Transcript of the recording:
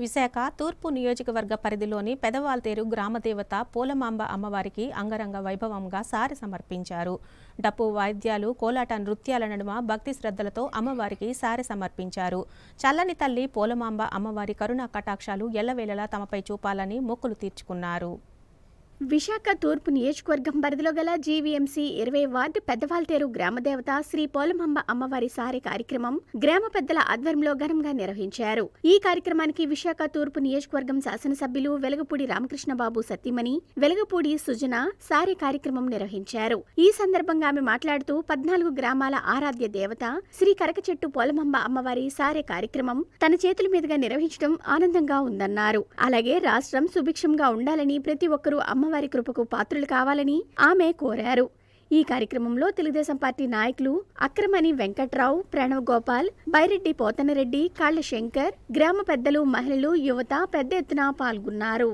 విశాఖ తూర్పు నియోజకవర్గ పరిధిలోని పెదవాల్తేరు గ్రామదేవత పోలమాంబ అమ్మవారికి అంగరంగ వైభవంగా సారి సమర్పించారు. డప్పు వాయిద్యాలు కోలాట నృత్యాల నడుమ భక్తి శ్రద్ధలతో అమ్మవారికి సారి సమర్పించారు. చల్లని తల్లి పోలమాంబ అమ్మవారి కరుణా కటాక్షాలు ఎల్లవేళలా తమపై చూపాలని మొక్కులు తీర్చుకున్నారు. విశాఖ తూర్పు నియోజకవర్గం పరిధిలో గల జీవీఎంసీ ఇరవై వార్డు పెద్దవాల్తేరు గ్రామదేవత శ్రీ పోలమమ్మ అమ్మవారి సారి కార్యక్రమం గ్రామ పెద్దల ఆధ్వర్యంలో ఘనంగా నిర్వహించారు. ఈ కార్యక్రమానికి విశాఖ తూర్పు నియోజకవర్గం శాసనసభ్యులు వెలగపూడి రామకృష్ణబాబు సత్యమణి వెలగపూడి సుజన సారి కార్యక్రమం నిర్వహించారు. ఈ సందర్భంగా ఆమె మాట్లాడుతూ పద్నాలుగు గ్రామాల ఆరాధ్య దేవత శ్రీ కరకచెట్టు పోలమమ్మ అమ్మవారి సారే కార్యక్రమం తన చేతుల మీదుగా నిర్వహించడం ఆనందంగా ఉందన్నారు. అలాగే రాష్ట్రం సుభిక్షంగా ఉండాలని ప్రతి ఒక్కరూ అమ్మ స్వామివారి కృపకు పాత్రులు కావాలని ఆమె కోరారు. ఈ కార్యక్రమంలో తెలుగుదేశం పార్టీ నాయకులు అక్రమణి వెంకట్రావు ప్రణవ్ గోపాల్ బైరెడ్డి పోతనరెడ్డి కాళ్ళ శంకర్ గ్రామ పెద్దలు మహిళలు యువత పెద్ద ఎత్తున పాల్గొన్నారు.